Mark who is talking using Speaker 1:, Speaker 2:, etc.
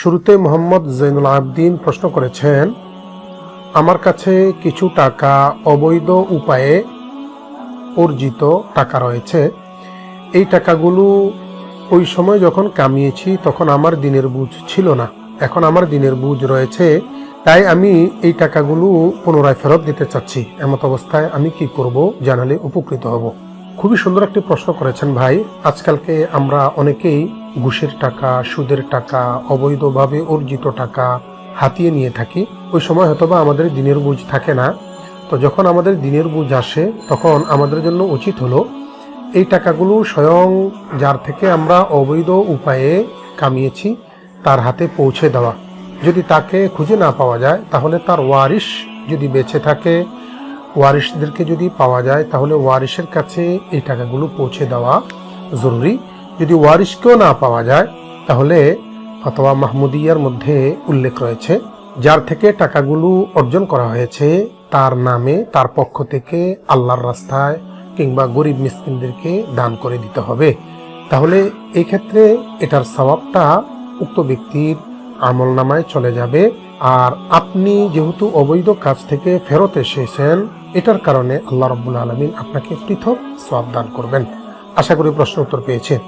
Speaker 1: শুরুতে মোহাম্মদ জৈনুল আবদিন প্রশ্ন করেছেন, আমার কাছে কিছু টাকা অবৈধ উপায়ে অর্জিত টাকা রয়েছে। এই টাকাগুলো ওই সময় যখন কামিয়েছি তখন আমার দিনের বুঝ ছিল না। এখন আমার দিনের বুঝ রয়েছে, তাই আমি এই টাকাগুলো পুনরায় ফেরত দিতে চাচ্ছি। এমত অবস্থায় আমি কি করব জানালে উপকৃত হব। খুবই সুন্দর একটি প্রশ্ন করেছেন ভাই। আজকালকে আমরা অনেকেই ঘুষের টাকা, সুদের টাকা, অবৈধভাবে অর্জিত টাকা হাতিয়ে নিয়ে থাকি। ওই সময় হয়তোবা আমাদের দিনের বুঝ থাকে না। তো যখন আমাদের দিনের বুঝ আসে, তখন আমাদের জন্য উচিত হলো এই টাকাগুলো স্বয়ং যার থেকে আমরা অবৈধ উপায়ে কামিয়েছি, তার হাতে পৌঁছে দেওয়া। যদি তাকে খুঁজে না পাওয়া যায়, তাহলে তার ওয়ারিশ যদি বেঁচে থাকে, ওয়ারিশদেরকে যদি পাওয়া যায়, তাহলে ওয়ারিশের কাছে এই টাকাগুলো পৌঁছে দেওয়া জরুরি। যদি ওয়ারিশকেও না পাওয়া যায়, তাহলে ফতোয়া মাহমুদিয়ার মধ্যে উল্লেখ রয়েছে, যার থেকে টাকাগুলো অর্জন করা হয়েছে, তার নামে তার পক্ষ থেকে আল্লাহর রাস্তায় কিংবা গরিব মিসকিনদেরকে দান করে দিতে হবে। তাহলে এই ক্ষেত্রে এটার স্বভাবটা উক্ত ব্যক্তির আমল নামায় চলে যাবে। আর আপনি যেহেতু অবৈধ কাজ থেকে ফেরত এসেছেন, এটার কারণে আল্লাহ রব্বুল আলমিন আপনাকে পৃথক সব দান করবেন। আশা করি প্রশ্ন উত্তর পেয়েছেন।